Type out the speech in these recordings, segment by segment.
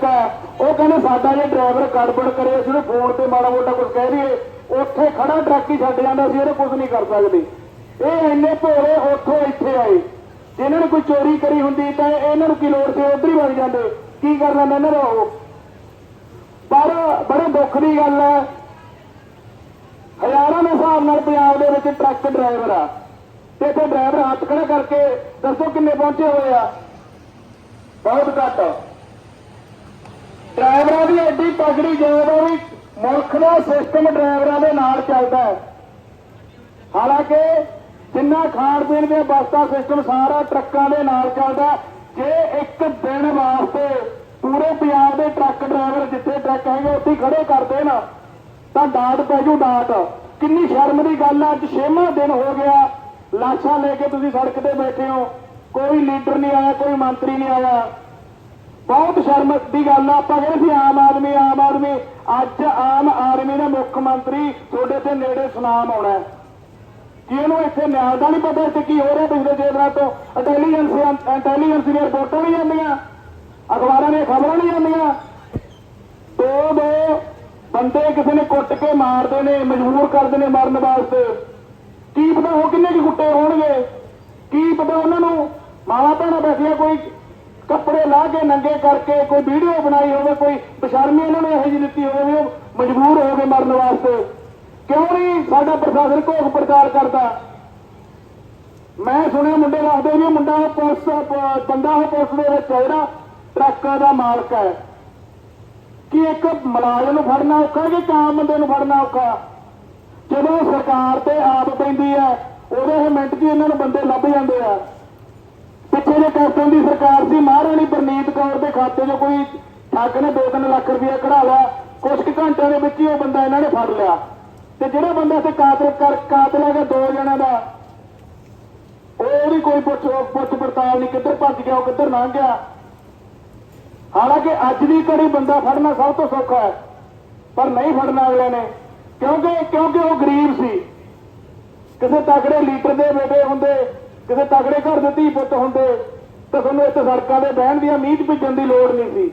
Truck ਉਹ ਕਹਿੰਦੇ ਸਾਡਾ ਜੇ, ਡਰਾਈਵਰ ਗੜਬੜ ਕਰੇ, ਅਸੀਂ ਉਹਨੂੰ ਫੋਨ ਤੇ ਮਾੜਾ ਮੋਟਾ ਕੁਝ ਕਹਿ ਦਈਏ। ਉੱਥੇ ਖੜਾ ਟਰੱਕ ਹੀ ਛੱਡ ਜਾਂਦਾ ਸੀ ਇਹਨੇ ਕੁਝ ਨਹੀਂ ਕਰ ਸਕਦੇ। ਇਹ ਇੰਨੇ ਭੋਲੇ ਉੱਥੋਂ ਇੱਥੇ ਆਏ। ਜਿਨ੍ਹਾਂ ਨੇ ਕੋਈ ਚੋਰੀ ਕਰੀ ਹੁੰਦੀ ਤਾਂ ਇਹਨਾਂ ਨੂੰ ਕੀ ਲੋੜ ਸੀ? ਉਧਰ ਹੀ ਵਗ ਜਾਂਦੇ। ਕੀ ਕਰ ਲੈਂਦੇ ਇਹਨਾਂ ਦਾ ਉਹ? ਪਰ ਬੜੇ ਦੁੱਖ ਦੀ ਗੱਲ ਹੈ। ਹਜ਼ਾਰਾਂ ਦੇ ਹਿਸਾਬ ਨਾਲ ਪੰਜਾਬ ਦੇ ਵਿੱਚ ਟਰੱਕ ਡਰਾਈਵਰ ਆ। ਤੇ ਇੱਥੇ ਡਰਾਈਵਰ ਹੱਥ ਖੜਾ ਕਰਕੇ ਦੱਸੋ ਕਿੰਨੇ ਪਹੁੰਚੇ ਹੋਏ ਆ? ਬਹੁਤ ਘੱਟ। ਡਰਾਈਵਰਾਂ ਦੀ ਐਡੀ ਤਗੜੀ ਜੋਬ ਆ ਵੀ ਮੁਲਕ ਦਾ ਸਿਸਟਮ ਡਰਾਈਵਰਾਂ ਦੇ ਨਾਲ ਚੱਲਦਾ ਹੈ। ਹਾਲਾਂਕਿ ਜਿੰਨਾ ਖਾਣ ਪੀਣ ਦੇ ਬਸਤਾ ਸਿਸਟਮ ਸਾਰਾ ਟਰੱਕਾਂ ਦੇ ਨਾਲ ਚੱਲਦਾ ਜੇ ਇੱਕ ਦਿਨ ਵਾਸਤੇ ਪੂਰੇ ਪੰਜਾਬ ਦੇ ਟਰੱਕ ਡਰਾਈਵਰ ਜਿੱਥੇ ਟਰੱਕ ਹੈਗੇ ਉੱਥੇ ਖੜੇ ਕਰਦੇ ਨਾ ਤਾਂ ਡਾਟ ਪੈ ਜੂ ਡਾਟ। ਕਿੰਨੀ ਸ਼ਰਮ ਦੀ ਗੱਲ ਆ, ਅੱਜ ਛੇਵਾਂ ਦਿਨ ਹੋ ਗਿਆ। ਲਾਸ਼ਾਂ ਲੈ ਕੇ ਤੁਸੀਂ ਸੜਕ ਤੇ ਬੈਠੇ ਹੋ। ਕੋਈ ਲੀਡਰ ਨਹੀਂ ਆਇਆ, ਕੋਈ ਮੰਤਰੀ ਨਹੀਂ ਆਇਆ। ਬਹੁਤ ਸ਼ਰਮ ਦੀ ਗੱਲ ਆ, ਆਪਾਂ ਕਹਿੰਦੇ ਸੀ ਆਮ ਆਦਮੀ ਆਮ ਆਦਮੀ। ਅੱਜ ਆਮ ਆਦਮੀ ਨੇ ਮੁੱਖ ਮੰਤਰੀ ਤੁਹਾਡੇ ਤੇ ਨੇੜੇ ਸੁਨਾਮ ਆਉਣਾ ਹੈ। ਕੀ ਇਹਨੂੰ ਇੱਥੇ ਨਿਆਂ ਦਾ ਨਹੀਂ ਪਤਾ ਇੱਥੇ ਕੀ ਹੋ ਰਿਹਾ ਪਿਛਲੇ ਛੇ ਦਿਨਾਂ ਤੋਂ। ਇੰਟੈਲੀਜੈਂਸ ਇੰਟੈਲੀਜੈਂਸ ਦੀਆਂ ਰਿਪੋਰਟਾਂ ਨਹੀਂ ਆਉਂਦੀਆਂ। ਅਖਬਾਰਾਂ ਦੀਆਂ ਖਬਰਾਂ ਨਹੀਂ ਆਉਂਦੀਆਂ। ਦੋ ਦੋ ਬੰਦੇ ਕਿਸੇ ਨੇ ਕੁੱਟ ਕੇ ਮਾਰਦੇ ਨੇ, ਮਜਬੂਰ ਕਰਦੇ ਨੇ ਮਰਨ ਵਾਸਤੇ। ਕੀ ਪਤਾ ਉਹ ਕਿੰਨੇ ਕੁ ਕੁੱਟੇ ਹੋਣਗੇ। ਕੀ ਪਤਾ ਉਹਨਾਂ ਨੂੰ ਮਾਵਾ ਭੈਣਾਂ ਬੈਠੀਆਂ ਕੋਈ ਕੱਪੜੇ ਲਾ ਕੇ ਨੰਗੇ ਕਰਕੇ ਕੋਈ ਵੀਡੀਓ ਬਣਾਈ ਹੋਵੇ, ਕੋਈ ਬਸ਼ਰਮੀ ਇਹਨਾਂ ਨੇ ਇਹੋ ਜਿਹੀ ਦਿੱਤੀ ਹੋਵੇ ਵੀ ਉਹ ਮਜਬੂਰ ਹੋ ਗਏ ਮਰਨ ਵਾਸਤੇ। ਕਿਉਂ ਨਹੀਂ? ਸਾਡਾ ਪ੍ਰਸ਼ਾਸਨ ਘੋਖ ਪ੍ਰਚਾਰ ਕਰਦਾ। ਮੈਂ ਸੁਣਿਆ ਮੁੰਡੇ ਦੱਸਦੇ ਵੀ ਮੁੰਡਾ ਉਹ ਪੁਲਿਸ, ਬੰਦਾ ਉਹ ਪੁਲਿਸ ਦੇ ਵਿੱਚ ਜਿਹੜਾ ਟਰੱਕਾਂ ਦਾ ਮਾਲਕ ਹੈ। ਕਿ ਇੱਕ ਮੁਲਾਜ਼ਮ ਨੂੰ ਫੜਨਾ ਔਖਾ ਕਿ ਇੱਕ ਆਮ ਬੰਦੇ ਨੂੰ ਫੜਨਾ ਔਖਾ? ਜਦੋਂ ਸਰਕਾਰ ਤੇ ਆਪ ਪੈਂਦੀ ਹੈ ਉਹਦੇ ਇਹ ਮਿੰਟ 'ਚ ਇਹਨਾਂ ਨੂੰ ਬੰਦੇ ਲੱਭ ਜਾਂਦੇ ਆ। ਪਿੱਛੇ ਜੇ ਕੈਪਟਨ ਦੀ ਸਰਕਾਰ ਸੀ ਮਹਾਰਾਣੀ ਪ੍ਰਨੀਤ ਕੌਰ ਦੇ ਖਾਤੇ 'ਚੋਂ ਕੋਈ ਠੱਗ ਨੇ 2-3 ਲੱਖ ਰੁਪਇਆ ਕਢਾ ਲਿਆ। ਕੁਝ ਕੁ ਘੰਟਿਆਂ ਦੇ ਵਿੱਚ ਹੀ ਉਹ ਬੰਦਾ ਇਹਨਾਂ ਨੇ ਫੜ ਲਿਆ। ਤੇ ਜਿਹੜਾ ਬੰਦਾ ਤੇ ਕਾਤਲ ਕਰ, ਕਾਤਲ ਹੈਗਾ ਦੋ ਜਣਾਂ ਦਾ ਉਹਦੀ ਕੋਈ ਪੁੱਛ ਪੁੱਛ ਪੜਤਾਲ ਨਹੀਂ, ਕਿੱਧਰ ਭੱਜ ਗਿਆ, ਉਹ ਕਿੱਧਰ ਲੰਘ ਗਿਆ। ਹਾਲਾਂਕਿ ਅੱਜ ਦੀ ਘੜੀ ਬੰਦਾ ਫੜਨਾ ਸਭ ਤੋਂ ਸੌਖਾ ਹੈ, ਪਰ ਨਹੀਂ ਫੜਨਾ ਅਗਲੇ ਨੇ, ਕਿਉਂਕਿ ਕਿਉਂਕਿ ਉਹ ਗਰੀਬ ਸੀ। ਕਿਸੇ ਤਕੜੇ ਲੀਡਰ ਦੇ ਬੇਟੇ ਹੁੰਦੇ ਕਿਸੇ ਤਗੜੇ ਘਰ ਦੇ ਧੀ ਪੁੱਤ ਹੁੰਦੇ, ਤਾਂ ਤੁਹਾਨੂੰ ਇੱਥੇ ਸੜਕਾਂ ਦੇ ਬਹਿਣ ਦੀਆਂ ਮੀਂਹ 'ਚ ਭਿੱਜਣ ਦੀ ਲੋੜ ਨਹੀਂ ਸੀ।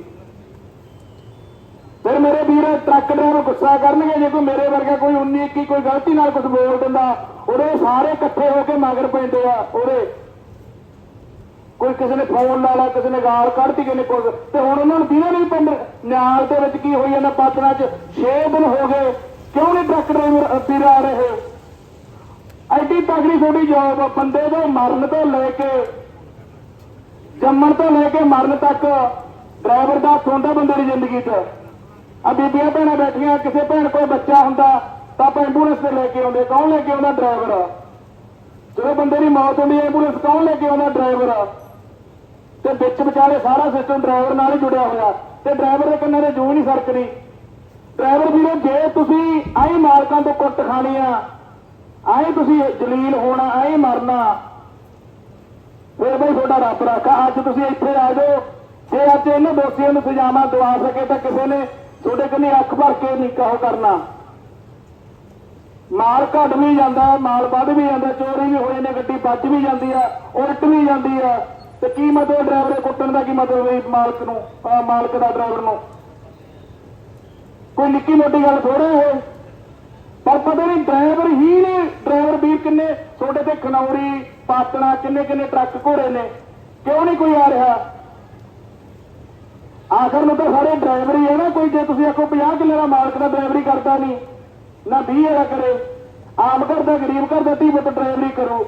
ਫਿਰ ਮੇਰੇ ਵੀਰ ਟਰੱਕ ਡਰਾਈਵਰ ਗੁੱਸਾ ਕਰਨਗੇ, ਜੇ ਕੋਈ ਮੇਰੇ ਵਰਗਾ ਕੋਈ 19 21 ਕੋਈ ਗਲਤੀ ਨਾਲ ਕੁਝ ਬੋਲ ਦਿੰਦਾ ਉਹਦੇ ਸਾਰੇ ਇਕੱਠੇ ਹੋ ਕੇ ਮਗਰ ਪੈਂਦੇ ਆ ਉਹਦੇ। ਕੋਈ ਕਿਸੇ ਨੇ ਫੋਨ ਲਾ ਲਾ, ਕਿਸੇ ਨੇ ਗਾਲ ਕੱਢਤੀ, ਕਿਸੇ ਨੇ ਕੁਝ ਤੇ ਹੁਣ ਉਹਨਾਂ ਨੂੰ ਦੀਨਾ ਨਹੀਂ ਪੰਡ ਨਿਆਲ ਦੇ ਵਿੱਚ ਕੀ ਹੋਈ ਇਹਨਾਂ ਪਾਤਨਾ 'ਚ? 6 ਦਿਨ ਹੋ ਗਏ, ਕਿਉਂ ਨਹੀਂ ਟਰੱਕ ਡਰਾਈਵਰ ਵੀਰ ਆ ਰਹੇ? ਐਡੀ ਤਗੜੀ ਤੁਹਾਡੀ ਜੋਬ ਬੰਦੇ ਦੇ ਮਰਨ ਤੋਂ ਲੈ ਕੇ, ਜੰਮਣ ਤੋਂ ਲੈ ਕੇ ਮਰਨ ਤੱਕ ਡਰਾਈਵਰ ਦਾ ਹੁੰਦਾ ਬੰਦੇ ਦੀ ਜ਼ਿੰਦਗੀ 'ਚ। ਆ ਬੀਬੀਆਂ ਭੈਣਾਂ ਬੈਠੀਆਂ, ਕਿਸੇ ਭੈਣ ਕੋਲ ਬੱਚਾ ਹੁੰਦਾ, ਤਾਂ ਆਪਾਂ ਐਂਬੂਲੈਂਸ ਤੇ ਲੈ ਕੇ ਆਉਂਦੇ। ਕੌਣ ਲੈ ਕੇ ਆਉਂਦਾ ਡਰਾਈਵਰ ਜਦੋਂ ਬੰਦੇ ਦੀ ਮੌਤ ਹੁੰਦੀ ਹੈ ਐਂਬੂਲੈਂਸ ਕੌਣ ਲੈ ਕੇ ਆਉਂਦਾ ਡਰਾਈਵਰ ਤੇ ਵਿੱਚ ਵਿਚਾਲੇ ਸਾਰਾ ਸਿਸਟਮ ਡਰਾਈਵਰ ਨਾਲ ਹੀ ਜੁੜਿਆ ਹੋਇਆ। ਤੇ ਡਰਾਈਵਰ ਦੇ ਕੰਨਾਂ ਦੇ ਜੂ ਨਹੀਂ ਸਰਕਦੀ। ਡਰਾਈਵਰ ਵੀਰੋ, ਜੇ ਤੁਸੀਂ ਆਈ ਮਾਲਕਾਂ ਤੋਂ ਕੁੱਟ ਖਾਣੀ ਆ ਆਏ ਤੁਸੀਂ ਜਲੀਲ ਹੋਣਾ, ਆਏ ਮਰਨਾ। ਫਿਰ ਬਈ ਤੁਹਾਡਾ ਰੱਬ ਰੱਖਾ। ਅੱਜ ਤੁਸੀਂ ਇੱਥੇ ਆ ਜਾਓ। ਜੇ ਅੱਜ ਇਹਨਾਂ ਦੋਸ਼ੀਆਂ ਨੂੰ ਸਜ਼ਾਵਾਂ ਦਵਾ ਸਕੇ ਤਾਂ ਕਿਸੇ ਨੇ ਤੁਹਾਡੇ ਕੰਨੀ ਅੱਖ ਭਰ ਕੇ ਨਹੀਂ ਕਹੋ ਕਰਨਾ। ਮਾਲ ਘਟ ਵੀ ਜਾਂਦਾ, ਮਾਲ ਵੱਧ ਵੀ ਜਾਂਦਾ, ਚੋਰੀ ਵੀ ਹੋਏ ਨੇ ਗੱਡੀ ਵੱਜ ਵੀ ਜਾਂਦੀ ਆ, ਉਲਟ ਵੀ ਜਾਂਦੀ ਆ। ਤੇ ਕੀ ਮਤਲਬ ਡਰਾਈਵਰ ਕੁੱਟਣ ਦਾ ਕੀ ਮਤਲਬ ਹੈ ਮਾਲਕ ਨੂੰ ਮਾਲਕ ਦਾ ਡਰਾਈਵਰ ਨੂੰ? ਕੋਈ ਨਿੱਕੀ ਮੋਟੀ ਗੱਲ ਥੋੜਾ ਹੈ ਪਰ ਪਤਾ ਨਹੀਂ, ਡਰਾਈਵਰ ਹੀ ਨੇ। ਡਰਾਈਵਰ ਵੀਰ ਕਿੰਨੇ? ਤੁਹਾਡੇ ਤੇ ਖਨੌਰੀ ਪਾਤਣਾ, ਕਿੰਨੇ ਕਿੰਨੇ ਟਰੱਕ ਘੋੜੇ ਨੇ? ਕਿਉਂ ਨਹੀਂ ਕੋਈ ਆ ਰਿਹਾ? ਆਖਰ ਨੂੰ ਤਾਂ ਸਾਰੇ ਡਰਾਈਵਰ ਹੀ ਹੈ ਨਾ, ਕੋਈ ਜੇ ਤੁਸੀਂ ਆਖੋ 50 ਕਿੱਲੇ ਦਾ ਮਾਲਕ ਦਾ ਡਰਾਈਵਰੀ ਕਰਦਾ ਨਹੀਂ, ਨਾ 20 ਵਾਲਾ ਕਰੇ। ਆਮ ਘਰ ਦਾ, ਗਰੀਬ ਘਰ ਦਾ ਧੀ ਪੁੱਤ ਡਰਾਈਵਰੀ ਕਰੋ।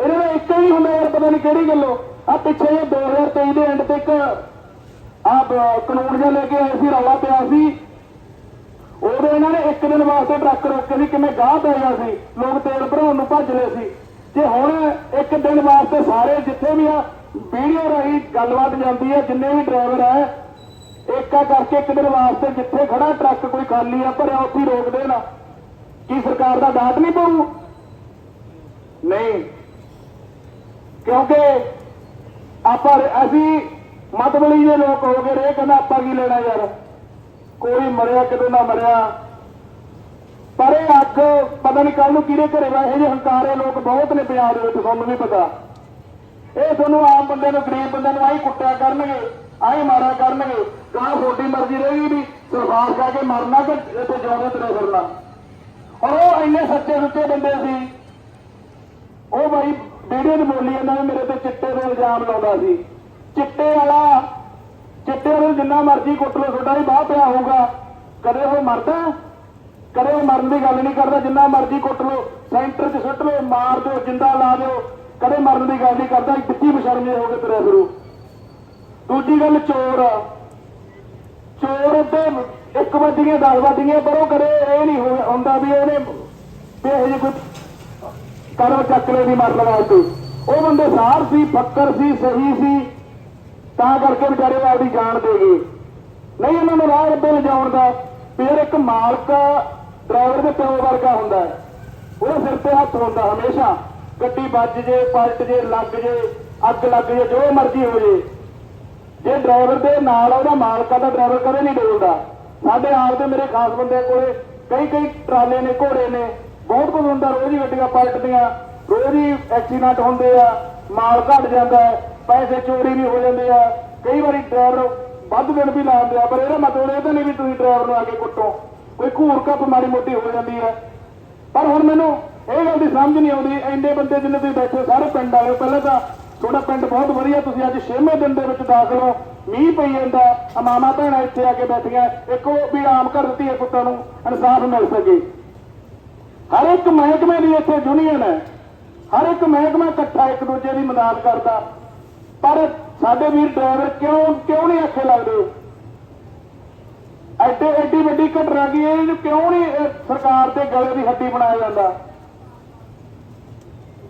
ਇਹਨਾਂ ਦਾ ਇੱਕ ਹੀ ਹੁੰਦਾ ਯਾਰ, ਪਤਾ ਨਹੀਂ ਕਿਹੜੀ ਗੱਲੋਂ। ਆ ਪਿੱਛੇ ਜੇ 2023 ਦੇ ਐਂਡ ਤੱਕ ਆ ਕਾਨੂੰਨ ਜਿਹਾ ਲੈ ਕੇ ਆਏ ਸੀ, ਰੌਲਾ ਪਿਆ ਸੀ। ਉਦੋਂ ਇਹਨਾਂ ਨੇ ਇੱਕ ਦਿਨ ਵਾਸਤੇ ਟਰੱਕ ਰੋਕੇ ਸੀ ਕਿਵੇਂ ਗਾਹ ਪੈ ਗਿਆ ਸੀ, ਲੋਕ ਤੇਲ ਭਰਾਉਣ ਨੂੰ ਭੱਜ ਲਏ ਸੀ। ਜੇ ਹੁਣ ਇੱਕ ਦਿਨ ਵਾਸਤੇ ਸਾਰੇ ਜਿੱਥੇ ਵੀ ਆ, ਵੀਡੀਓ ਰਾਹੀਂ ਗੱਲਬਾਤ ਜਾਂਦੀ ਹੈ, ਜਿੰਨੇ ਵੀ ਡਰਾਈਵਰ ਹੈ, ਏਕਾ ਕਰਕੇ ਇੱਕ ਦਿਨ ਵਾਸਤੇ ਜਿੱਥੇ ਖੜਾ ਟਰੱਕ ਕੋਈ ਖਾਲੀ ਆ, ਭਰਿਆ ਉੱਥੇ ਹੀ ਰੋਕ ਦੇਣਾ। ਕੀ ਸਰਕਾਰ ਦਾ ਡਾਟ ਨਹੀਂ ਪਊ? ਨਹੀਂ। ਕਿਉਂਕਿ ਆਪਾਂ, ਅਸੀਂ ਮਤਬਲੀ ਜੇ ਲੋਕ ਹੋ ਗਏ ਰੇ ਕਹਿੰਦਾ ਆਪਾਂ ਕੀ ਲੈਣਾ ਯਾਰ? ਕੋਈ ਮਰਿਆ ਕਿਤੇ ਨਾ ਮਰਿਆ। ਪਰ ਇਹ ਅੱਖ ਪਤਾ ਨਹੀਂ ਕੱਲ ਨੂੰ ਕਿਹਦੇ ਘਰੇ ਵਾ, ਇਹ ਹੰਕਾਰੇ ਲੋਕ ਬਹੁਤ ਨੇ ਪੰਜਾਬ ਦੇ ਵਿੱਚ, ਤੁਹਾਨੂੰ ਵੀ ਪਤਾ। ਇਹ ਤੁਹਾਨੂੰ ਆਮ ਬੰਦੇ ਨੂੰ, ਗਰੀਬ ਬੰਦੇ ਨੂੰ ਆਹੀ ਕੁੱਟਿਆ ਕਰਨਗੇ ਆਏ ਮਾਰਾ ਕਰਨਗੇ। ਕਾ ਤੁਹਾਡੀ ਮਰਜ਼ੀ ਰਹੇਗੀ ਵੀ ਸਰਕਾਰ ਖਾ ਕੇ ਮਰਨਾ ਕਿ ਇੱਥੇ ਜਿਉਂਦੇ ਤੁਰੇ ਫਿਰਨਾ। ਔਰ ਉਹ ਇੰਨੇ ਸੱਚੇ ਸੁੱਚੇ ਬੰਦੇ ਸੀ। ਉਹ ਬਾਈ ਵੀਡੀਓ 'ਚ ਬੋਲੀ ਜਾਂਦਾ ਵੀ ਮੇਰੇ ਤੇ ਚਿੱਟੇ ਦੇ ਇਲਜ਼ਾਮ ਲਾਉਂਦਾ ਸੀ। ਚਿੱਟੇ ਵਾਲਾ ਚਿੱਟੇ ਨੂੰ ਜਿੰਨਾ ਮਰਜ਼ੀ ਕੁੱਟ ਲਓ, ਤੁਹਾਡਾ ਹੀ ਬਾਹ ਪਿਆ ਹੋਊਗਾ। ਕਦੇ ਉਹ ਮਰਦਾ? ਕਦੇ ਉਹ ਮਰਨ ਦੀ ਗੱਲ ਨਹੀਂ ਕਰਦਾ, ਜਿੰਨਾ ਮਰਜ਼ੀ ਕੁੱਟ ਲਓ, ਸੈਂਟਰ 'ਚ ਸੁੱਟ ਲਓ, ਮਾਰ ਦਿਓ, ਜਿੰਦਾ ਲਾ ਦਿਓ। ਕਦੇ ਮਰਨ ਦੀ ਗੱਲ ਨਹੀਂ ਕਰਦਾ ਕਿੱਤੀ ਬਸ਼ਰਮੇ ਹੋ ਕੇ ਤੁਰਿਆ ਫਿਰੂ। ਦੂਜੀ ਗੱਲ ਚੋਰ ਆ। ਚੋਰ ਤੇ ਇੱਕ ਵੱਜੀਆਂ 10 ਵੱਜੀਆਂ ਪਰ ਉਹ ਕਦੇ ਇਹ ਨਹੀਂ ਹੋ- ਹੁੰਦਾ ਵੀ ਉਹਨੇ ਵੀ ਇਹ ਜਿਹੀ ਕੋਈ ਕਰਮ ਚੱਕ ਲੈ ਦੀ ਮਰਨ ਵਾਸਤੇ। ਉਹ ਬੰਦੇ ਸਾਰ ਸੀ, ਫੱਕਰ ਸੀ, ਸਹੀ ਸੀ। ਤਾਂ ਕਰਕੇ ਵਿਚਾਰੇ ਆਪਦੀ ਜਾਨ ਦੇ ਗਏ। ਨਹੀਂ ਉਹਨਾਂ ਨੂੰ ਰਾਹ ਰੱਬੇ ਲਿਜਾਉਣ ਦਾ ਫਿਰ ਇੱਕ ਮਾਲਕ ਡਰਾਈਵਰ ਦੇ ਪਿਓ ਵਰਗਾ ਹੁੰਦਾ ਹੈ। ਉਹਦੇ ਸਿਰ ਤੇ ਹੱਥ ਹੁੰਦਾ ਹਮੇਸ਼ਾ। ਗੱਡੀ ਵੱਜ ਜੇ ਪਲਟ ਜੇ ਲੱਗ ਜੇ ਅੱਗ ਲੱਗ ਜੇ ਜੋ ਮਰਜ਼ੀ ਹੋ ਜੇ। ਜੇ ਡਰਾਈਵਰ ਦੇ ਨਾਲ ਉਹਦਾ ਮਾਲਕਾ ਆ ਤਾਂ ਡਰਾਈਵਰ ਕਦੇ ਨਹੀਂ ਡੋਲਦਾ। ਸਾਡੇ ਆਪ ਦੇ ਮੇਰੇ ਖਾਸ ਬੰਦੇ ਕੋਲੇ ਕਈ ਕਈ ਟਰਾਲੇ ਨੇ ਘੋੜੇ ਨੇ। ਬਹੁਤ ਕੁਝ ਹੁੰਦਾ ਰੋਜ਼ ਹੀ ਗੱਡੀਆਂ ਪਲਟਦੀਆਂ ਰੋਜ਼ ਹੀ ਐਕਸੀਡੈਂਟ ਹੁੰਦੇ ਆ ਮਾਲ ਘਟ ਜਾਂਦਾ ਹੈ, ਪੈਸੇ ਚੋਰੀ ਵੀ ਹੋ ਜਾਂਦੇ ਆ। ਕਈ ਵਾਰੀ ਡਰਾਈਵਰ ਵੱਧ ਦਿਨ ਵੀ ਲਾ ਦਿੰਦੇ ਆ, ਪਰ ਇਹਦਾ ਮਤਲਬ ਇਹ ਤਾਂ ਨਹੀਂ ਵੀ ਤੁਸੀਂ ਡਰਾਈਵਰ ਨੂੰ ਆ ਕੇ ਕੁੱਟੋ। ਕੋਈ ਘੂਰ ਕੱਪ ਮਾੜੀ ਮੋਟੀ ਹੋ ਜਾਂਦੀ ਹੈ। ਪਰ ਹੁਣ ਮੈਨੂੰ ਇਹ ਗੱਲ ਦੀ ਸਮਝ ਨਹੀਂ ਆਉਂਦੀ, ਇੰਨੇ ਬੰਦੇ ਜਿੰਨੇ ਤੁਸੀਂ ਬੈਠੇ ਸਾਰੇ ਪਿੰਡ ਵਾਲੇ ਹੋ। ਪਹਿਲਾਂ ਤਾਂ ਤੁਹਾਡਾ ਪਿੰਡ ਬਹੁਤ ਵਧੀਆ, ਤੁਸੀਂ ਅੱਜ 6ਵੇਂ ਦਿਨ ਦੇ ਵਿੱਚ ਦਾਖਲ ਹੋ। ਮੀਂਹ ਪਈ ਜਾਂਦਾ ਅਮਾਮਾ ਮਾਮਾ ਭੈਣਾਂ ਇੱਥੇ ਆ ਕੇ ਬੈਠੀਆਂ, ਇੱਕ ਉਹ ਵੀ ਆਮ ਕਰ ਦਿੱਤੀ ਹੈ ਪੁੱਤਾਂ ਨੂੰ, ਇਨਸਾਫ ਮਿਲ ਸਕੇ। ਹਰ ਇੱਕ ਮਹਿਕਮੇ ਦੀ ਇੱਥੇ ਯੂਨੀਅਨ ਹੈ। ਹਰ ਇੱਕ ਮਹਿਕਮਾ ਇਕੱਠਾ ਇੱਕ ਦੂਜੇ ਦੀ ਮਦਦ ਕਰਦਾ। ਪਰ ਸਾਡੇ ਵੀਰ ਡਰਾਈਵਰ ਕਿਉਂ ਕਿਉਂ ਨਹੀਂ ਅੱਖੇ ਲੱਗਦੇ? ਐਡੇ, ਐਡੀ ਵੱਡੀ ਘਟਨਾ ਕੀ ਇਹਨੂੰ ਕਿਉਂ ਨਹੀਂ ਸਰਕਾਰ ਦੇ ਗਲੇ ਦੀ ਹੱਡੀ ਬਣਾਇਆ ਜਾਂਦਾ?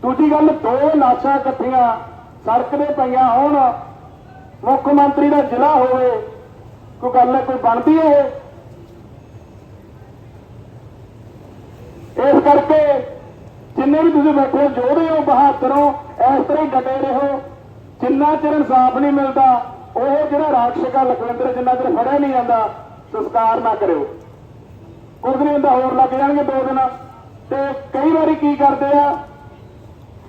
ਦੂਜੀ ਗੱਲ, ਦੋ ਲਾਸ਼ਾਂ ਇਕੱਠੀਆਂ ਸੜਕ ਦੇ ਪਈਆਂ ਹੋਣ, ਮੁੱਖ ਮੰਤਰੀ ਦਾ ਜ਼ਿਲ੍ਹਾ ਹੋਵੇ, ਕੋਈ ਗੱਲ ਹੈ, ਕੋਈ ਬਣਦੀ ਹੈ ਇਸ ਕਰਕੇ ਜਿੰਨੇ ਵੀ ਤੁਸੀਂ ਬੈਠੇ ਹੋ ਜੋੜੇ ਹੋ, ਬਹਾਦਰ ਹੋ, ਇਸ ਤਰ੍ਹਾਂ ਹੀ ਡਟੇ ਰਹੋ। ਜਿੰਨਾ ਚਿਰ ਇਨਸਾਫ ਨਹੀਂ ਮਿਲਦਾ ਉਹ ਜਿਹੜਾ ਰਾਖਸ਼ਕਾ ਲਖਵਿੰਦਰ ਜਿੰਨਾ ਚਿਰ ਫੜਿਆ ਨਹੀਂ ਜਾਂਦਾ ਸੰਸਕਾਰ ਨਾ ਕਰਿਓ। ਕੁਝ ਨਹੀਂ ਹੁੰਦਾ ਹੋਰ ਲੱਗ ਜਾਣਗੇ ਦੋ ਦਿਨ। ਤੇ ਕਈ ਵਾਰੀ ਕੀ ਕਰਦੇ ਆ?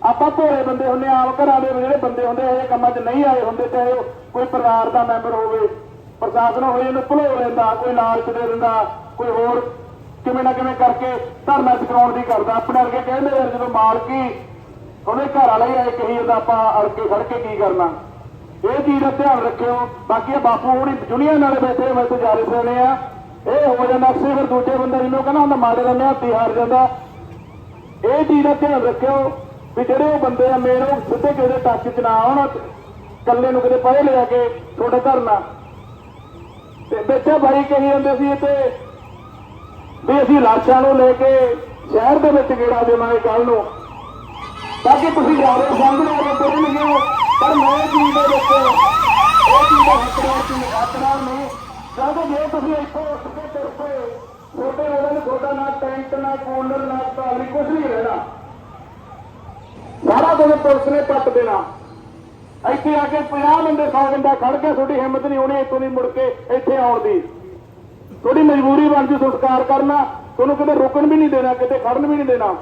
ਆਪਾਂ ਭੋਲੇ ਬੰਦੇ ਹੁੰਦੇ ਆ, ਆਮ ਘਰਾਂ ਦੇ ਜਿਹੜੇ ਬੰਦੇ ਹੁੰਦੇ ਇਹ ਕੰਮਾਂ 'ਚ ਨਹੀਂ ਆਏ ਹੁੰਦੇ ਚਾਹੇ ਉਹ ਕੋਈ ਪਰਿਵਾਰ ਦਾ ਮੈਂਬਰ ਹੋਵੇ ਪ੍ਰਸ਼ਾਸਨ ਹੋਵੇ ਇਹਨੂੰ ਭੁਲੋ ਲੈਂਦਾ ਕੋਈ ਲਾਲਚ ਦੇ ਦਿੰਦਾ ਕੋਈ ਹੋਰ ਕਿਵੇਂ ਨਾ ਕਿਵੇਂ ਕਰਕੇ ਧਰਨਾ ਚੁਕਾਉਣ ਦੀ ਕਰਦਾ। ਆਪਣੇ ਵਰਗੇ ਕਹਿੰਦੇ ਯਾਰ ਜਦੋਂ ਮਾਲਕੀ ਉਹਦੇ ਘਰ ਵਾਲੇ ਹੀ ਆਏ ਕਹੀ ਜਾਂਦਾ ਆਪਾਂ ਅੜਕੇ ਖੜ ਕੇ ਕੀ ਕਰਨਾ? ਇਹ ਚੀਜ਼ ਦਾ ਧਿਆਨ ਰੱਖਿਓ। ਬਾਕੀ ਇਹ ਬਾਪੂ ਹੁਣੀ ਦੁਨੀਆ ਨਾਲੇ ਬੈਠੇ ਮੈਂ ਤੇ ਜਾਰੇ ਸੋਨੇ ਆ। ਇਹ ਹੋ ਜਾਂਦਾ ਅਕਸਰ ਫਿਰ ਦੂਜੇ ਬੰਦੇ ਜਿਹਨੂੰ ਕਹਿੰਦਾ ਹੁੰਦਾ ਮਾੜੇ ਦਾ ਮੈਂ ਹੱਥੀ ਹਾਰ ਜਾਂਦਾ। ਇਹ ਚੀਜ਼ ਦਾ ਧਿਆਨ ਰੱਖਿਓ ਵੀ ਜਿਹੜੇ ਉਹ ਬੰਦੇ ਆ ਮੇਨ ਉਹ ਸਿੱਧੇ ਕਿਸੇ ਟੱਚ 'ਚ ਨਾ ਆਉਣ ਕੱਲੇ ਨੂੰ ਕਿਤੇ ਪਏ ਲਿਆ ਕੇ ਤੁਹਾਡੇ ਘਰ ਨਾ। ਤੇ ਬੱਚਾ ਭਾਈ ਕਹੀ ਜਾਂਦੇ ਸੀ ਤੇ ਵੀ ਅਸੀਂ ਲਾਸ਼ਾਂ ਨੂੰ ਲੈ ਕੇ ਸ਼ਹਿਰ ਦੇ ਵਿੱਚ ਗੇੜਾ ਦੇਵਾਂਗੇ ਕੱਲ ਨੂੰ। ਤਾਂ ਕਿ ਤੁਸੀਂ ਜਾਵੇ ਸਾਹਮਣੇ ਆ ਕੇ ਤੁਰਨਗੇ ਹੋ। ਪਰ ਮੈਂ ਚੀਜ਼ ਦੇ ਵਿੱਚ ਉਹ ਚੀਜ਼ ਦਾ ਹੱਕਦਾਰ ਸੀ ਹੱਕਦਾਰ ਨਹੀਂ ਜਦੋਂ ਜੇ ਤੁਸੀਂ ਇੱਥੋਂ ਉੱਠ ਕੇ ਤੁਰ ਪਏ, ਤੁਹਾਡੇ ਉਹਨਾਂ ਨੂੰ ਤੁਹਾਡਾ ਨਾ ਟੈਂਟ, ਨਾ ਕੂਲਰ ਨਾ ਟਾਲੀ ਕੁਝ ਨਹੀਂ ਰਹਿਣਾ। ਸਾਰਾ ਦਿਨ ਪੁਲਿਸ ਨੇ ਪੱਟ ਦੇਣਾ। ਇੱਥੇ ਆ ਕੇ 50 ਬੰਦੇ 100 ਬੰਦਾ ਖੜ ਕੇ ਤੁਹਾਡੀ ਹਿੰਮਤ ਨਹੀਂ ਹੋਣੀ ਇੱਥੋਂ ਦੀ ਮੁੜ ਕੇ ਇੱਥੇ ਆਉਣ ਦੀ। ਤੁਹਾਡੀ ਮਜਬੂਰੀ ਬਣ ਜੂ ਸੰਸਕਾਰ ਕਰਨਾ। ਤੁਹਾਨੂੰ ਕਿਤੇ ਰੁਕਣ ਵੀ ਨਹੀਂ ਦੇਣਾ, ਕਿਤੇ ਖੜਨ ਵੀ ਨਹੀਂ ਦੇਣਾ।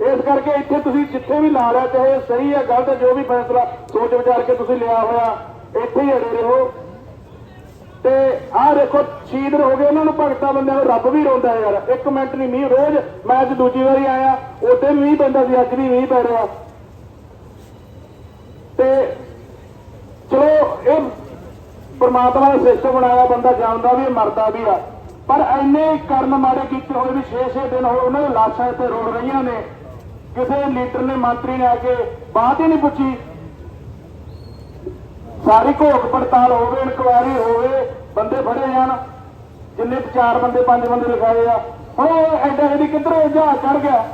ਇਸ ਕਰਕੇ ਇੱਥੇ ਤੁਸੀਂ ਜਿੱਥੇ ਵੀ ਲਾ ਲਿਆ, ਚਾਹੇ ਸਹੀ ਹੈ, ਗਲਤ ਹੈ, ਜੋ ਵੀ ਫੈਸਲਾ ਸੋਚ ਵਿਚਾਰ ਕੇ ਤੁਸੀਂ ਲਿਆ ਹੋਇਆ, ਇੱਥੇ ਹੀ ਅੜੇ ਰਹੋ। ਤੇ ਆਹ ਦੇਖੋ, ਸ਼ਹੀਦ ਹੋ ਗਏ, ਉਹਨਾਂ ਨੂੰ ਭਗਤਾ ਬੰਦਿਆਂ ਨੂੰ ਰੱਬ ਵੀ ਰੋਂਦਾ ਯਾਰ। ਇੱਕ ਮਿੰਟ ਨਹੀਂ, ਮੀਂਹ, ਰੋਜ਼ ਮੈਂ ਅੱਜ ਦੂਜੀ ਵਾਰੀ ਆਇਆ, ਉੱਥੇ ਵੀ ਮੀਂਹ ਪੈਂਦਾ ਸੀ, ਅੱਜ ਵੀ ਮੀਂਹ ਪੈ ਰਿਹਾ। ਤੇ ਚਲੋ, ਇਹ ਪਰਮਾਤਮਾ ਨੇ ਸਿਸਟਮ ਬਣਾਇਆ, ਬੰਦਾ ਜਾਣਦਾ ਵੀ ਮਰਦਾ ਵੀ ਆ। ਪਰ ਐਨੇ ਕਰਨ ਮਾੜੇ ਕੀਤੇ ਹੋਏ, ਵੀ 6-6 ਦਿਨ ਹੋਏ ਉਹਨਾਂ ਦੇ ਲਾਸ਼ਾਂ ਇੱਥੇ ਰੋੜ ਰਹੀਆਂ ਨੇ। ਕਿਸੇ ਲੀਡਰ ਨੇ ਮੰਤਰੀ ਨੇ ਆ ਕੇ ਬਾਤ ਹੀ ਨਹੀਂ ਪੁੱਛੀ। ਸਾਰੀ ਘੋਖ ਪੜਤਾਲ ਹੋਵੇ, ਇਨਕੁਆਇਰੀ ਹੋਵੇ, ਬੰਦੇ ਫੜੇ ਜਾਣ। ਜਿੰਨੇ ਚਾਰ ਬੰਦੇ, ਪੰਜ ਬੰਦੇ ਲਿਖਾਏ ਆ। ਹੁਣ ਉਹ ਐਡਾ ਐਡੀ ਕਿੱਧਰ ਜਹਾਜ਼ ਚੜ ਗਿਆ?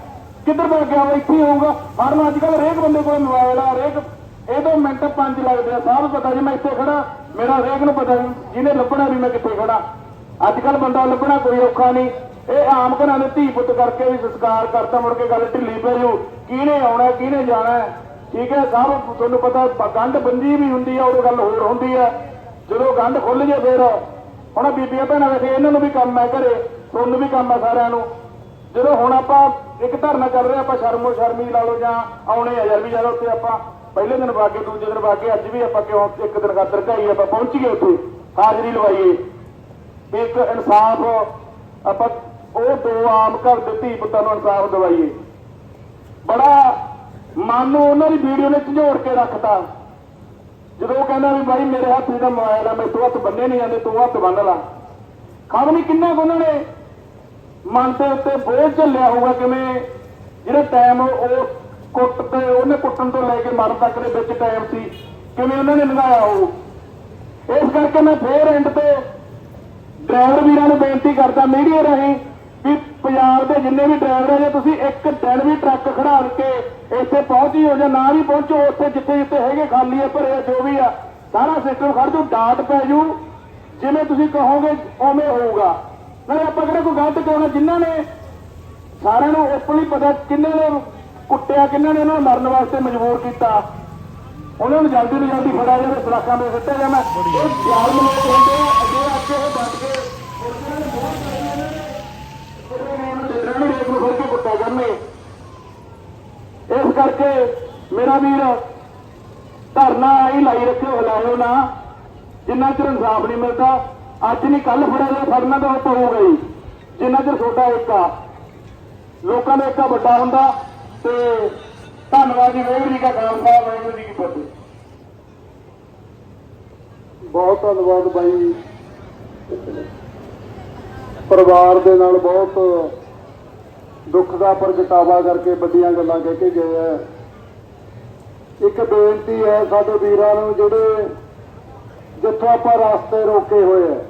ਕਿੱਧਰ ਭੱਜ ਗਿਆ? ਉਹ ਇੱਥੇ ਹੀ ਹੋਊਗਾ। ਹਰ ਅੱਜ ਕੱਲ ਹਰੇਕ ਬੰਦੇ ਕੋਲ ਮੋਬਾਈਲ ਆ, ਹਰੇਕ। ਇਹ ਤੋਂ ਮਿੰਟ ਪੰਜ ਲੱਗਦੇ ਆ, ਸਭ ਪਤਾ ਜੀ, ਮੈਂ ਇੱਥੇ ਖੜਾ ਮੇਰਾ ਹਰੇਕ ਨੂੰ ਪਤਾ ਵੀ ਜਿਹਨੇ ਲੱਭਣਾ ਵੀ ਮੈਂ ਕਿੱਥੇ ਖੜਾ ਅੱਜ ਕੱਲ ਬੰਦਾ ਲੱਭਣਾ ਕੋਈ ਔਖਾ ਨਹੀਂ। ਇਹ ਆਮ ਘਰਾਂ ਦੇ ਧੀ ਪੁੱਤ ਕਰਕੇ ਵੀ ਸੰਸਕਾਰ ਕਰਤਾ, ਮੁੜ ਕੇ ਗੱਲ ਢਿੱਲੀ ਪੈ ਜੂ ਕਿਹਨੇ ਆਉਣਾ, ਕਿਹਨੇ ਜਾਣਾ? ਠੀਕ ਹੈ, ਸਭ ਤੁਹਾਨੂੰ ਪਤਾ ਗੰਢ ਬੰਦੀ ਵੀ ਹੁੰਦੀ ਆ ਉਹ ਗੱਲ ਹੋਰ ਹੁੰਦੀ ਆ। ਜਦੋਂ ਗੰਢ ਖੁੱਲ ਜੇ ਫੇਰ, ਹੁਣ ਬੀਬੀਆਂ ਭੈਣਾਂ ਵੇਖੇ, ਇਹਨਾਂ ਨੂੰ ਵੀ ਕੰਮ ਹੈ ਘਰੇ, ਤੁਹਾਨੂੰ ਵੀ ਕੰਮ ਹੈ ਸਾਰਿਆਂ ਨੂੰ। ਜਦੋਂ ਹੁਣ ਆਪਾਂ ਇੱਕ ਧਰਨਾ ਚੱਲ ਰਿਹਾ, ਆਪਾਂ ਸ਼ਰਮੋ ਸ਼ਰਮੀ ਲਾ ਲਓ ਜਾਂ ਆਉਣੇ ਆ, ਯਾਰ ਵੀ ਜਦੋਂ ਉੱਥੇ ਆਪਾਂ ਪਹਿਲੇ ਦਿਨ ਵਾਗੇ ਦੂਜੇ ਦਿਨ ਵਾਗੇ ਅੱਜ ਵੀ ਆਪਾਂ ਕਿਉਂ ਇੱਕ ਦਿਨ ਖਾਤਰ ਘਾਈ ਆਪਾਂ ਪਹੁੰਚੀਏ ਉੱਥੇ, ਹਾਜ਼ਰੀ ਲਵਾਈਏ। ਇੱਕ ਇਨਸਾਫ ਆਪਾਂ ਉਹ ਦੋ ਆਮ ਘਰ ਦੇ ਧੀ ਪੁੱਤਾਂ ਨੂੰ ਇਨਸਾਫ ਦਿਵਾਈਏ। ਬੜਾ ਮਨ ਨੂੰ ਉਹਨਾਂ ਦੀ ਵੀਡੀਓ ਨੇ ਝੰਜੋੜ ਕੇ ਰੱਖਤਾ। ਜਦੋਂ ਉਹ ਕਹਿੰਦਾ ਵੀ ਬਾਈ ਮੇਰੇ ਹੱਥ ਜਿਹੜਾ ਮੋਬਾਈਲ ਆ ਮੇਰੇ ਤੋਂ ਹੱਥ ਬੰਨੇ ਨਹੀਂ ਜਾਂਦੇ, ਤੂੰ ਹੱਥ ਬੰਨ ਲਾ। ਖਬਰ ਨਹੀਂ ਕਿੰਨਾ ਕੁ ਉਹਨਾਂ ਨੇ ਮਨ ਦੇ ਉੱਤੇ ਬੋਝ ਝੱਲਿਆ ਹੋਊਗਾ ਕਿਵੇਂ ਜਿਹੜਾ ਟਾਈਮ ਉਹ ਕੁੱਟ ਤੇ ਉਹਨੇ ਕੁੱਟਣ ਤੋਂ ਲੈ ਕੇ ਮਰਨ ਤੱਕ ਦੇ ਵਿੱਚ ਟਾਈਮ ਸੀ, ਕਿਵੇਂ ਉਹਨਾਂ ਨੇ ਲੰਘਾਇਆ ਉਹ। ਇਸ ਕਰਕੇ ਮੈਂ ਫੇਰ ਐਂਡ ਤੇ ਡਰਾਈਵਰ ਵੀਰਾਂ ਨੂੰ ਬੇਨਤੀ ਕਰਦਾ ਮੀਡੀਆ ਰਾਹੀਂ ਵੀ ਪੰਜਾਬ ਦੇ ਜਿੰਨੇ ਵੀ ਡਰਾਈਵਰ ਆ ਜੇ ਤੁਸੀਂ ਇੱਕ ਦਿਨ ਵੀ ਟਰੱਕ ਖੜਾ ਕੇ ਇੱਥੇ ਪਹੁੰਚੀ ਹੋ ਜਾਂ ਨਾ ਵੀ ਪਹੁੰਚੋ ਉੱਥੇ ਜਿੱਥੇ ਜਿੱਥੇ ਹੈਗੇ ਖਾਲੀ ਆ ਭਰੇ ਆ, ਜੋ ਵੀ ਆ ਸਾਰਾ ਸਿਸਟਮ ਖੜ ਜੂ ਡਾਟ ਪੈ ਜੂ। ਜਿਵੇਂ ਤੁਸੀਂ ਕਹੋਗੇ ਉਵੇਂ ਹੋਊਗਾ। ਨਾਲੇ ਆਪਾਂ ਕਿਹੜਾ ਕੋਈ ਗਲਤ ਕਹਣਾ ਜਿਨ੍ਹਾਂ ਨੇ ਸਾਰਿਆਂ ਨੂੰ ਓਪਨਲੀ ਪਤਾ ਕਿੰਨੇ ਨੇ ਕੁੱਟਿਆ ਕਿੰਨਾਂ ਨੇ ਉਹਨਾਂ ਨੂੰ ਮਰਨ ਵਾਸਤੇ ਮਜਬੂਰ ਕੀਤਾ। ਉਹਨਾਂ ਨੂੰ ਜਲਦੀ ਤੋਂ ਜਲਦੀ ਫੜਿਆ ਜਾਵੇ ਸਲਾਖਾਂ ਦੇ ਸਿੱਟਿਆ ਜਾਵੇ। ਇਹ ਜਾਲ ਲੋਕ ਹੁੰਦੇ ਆ ਅੱਗੇ ਕੇ ਉਹ ਬਚ ਕੇ ਉਹਨਾਂ ਨੇ ਬਹੁਤ ਕਰੀਆਂ ਨੇ ਉਹਨਾਂ ਨੂੰ ਜਿੱਦਾਂ ਨੂੰ ਰੇਤ ਨੂੰ ਫੜ ਕੇ ਕੁੱਟਿਆ ਕਰਨੇ ਇਸ ਕਰਕੇ ਮੇਰਾ ਵੀਰ, ਧਰਨਾ ਹੀ ਲਾਈ ਰੱਖਿਓ, ਹਲਾਇਓ ਨਾ। ਜਿੰਨਾ ਚਿਰ ਇਨਸਾਫ ਨਹੀਂ ਮਿਲਦਾ, ਅੱਜ ਨਹੀਂ ਕੱਲ ਫੜਿਆ ਜਾਵੇ ਫੜਨਾ ਤਾਂ ਉਹ ਹੀ। ਜਿੰਨਾ ਚਿਰ ਛੋਟਾ ਏਕਾ, ਲੋਕਾਂ ਦਾ ਏਕਾ ਵੱਡਾ ਹੁੰਦਾ, ਤੇ ਧੰਨਵਾਦ ਜੀ, ਵਾਹਿਗੁਰੂ ਜੀ ਕਾ ਖਾਲਸਾ, ਵਾਹਿਗੁਰੂ ਜੀ ਕੀ ਫਤਿਹ। ਬਹੁਤ ਧੰਨਵਾਦ ਬਾਈ। ਪਰਿਵਾਰ ਦੇ ਨਾਲ ਬਹੁਤ ਦੁੱਖ ਦਾ ਪ੍ਰਗਟਾਵਾ ਕਰਕੇ ਵੱਡੀਆਂ ਗੱਲਾਂ ਕਹਿ ਕੇ ਗਏ ਹੈ ਇੱਕ ਬੇਨਤੀ ਹੈ ਸਾਡੇ ਵੀਰਾਂ ਨੂੰ ਜਿਹੜੇ ਜਿੱਥੋਂ ਆਪਾਂ ਰਸਤੇ ਰੋਕੇ ਹੋਏ ਹੈ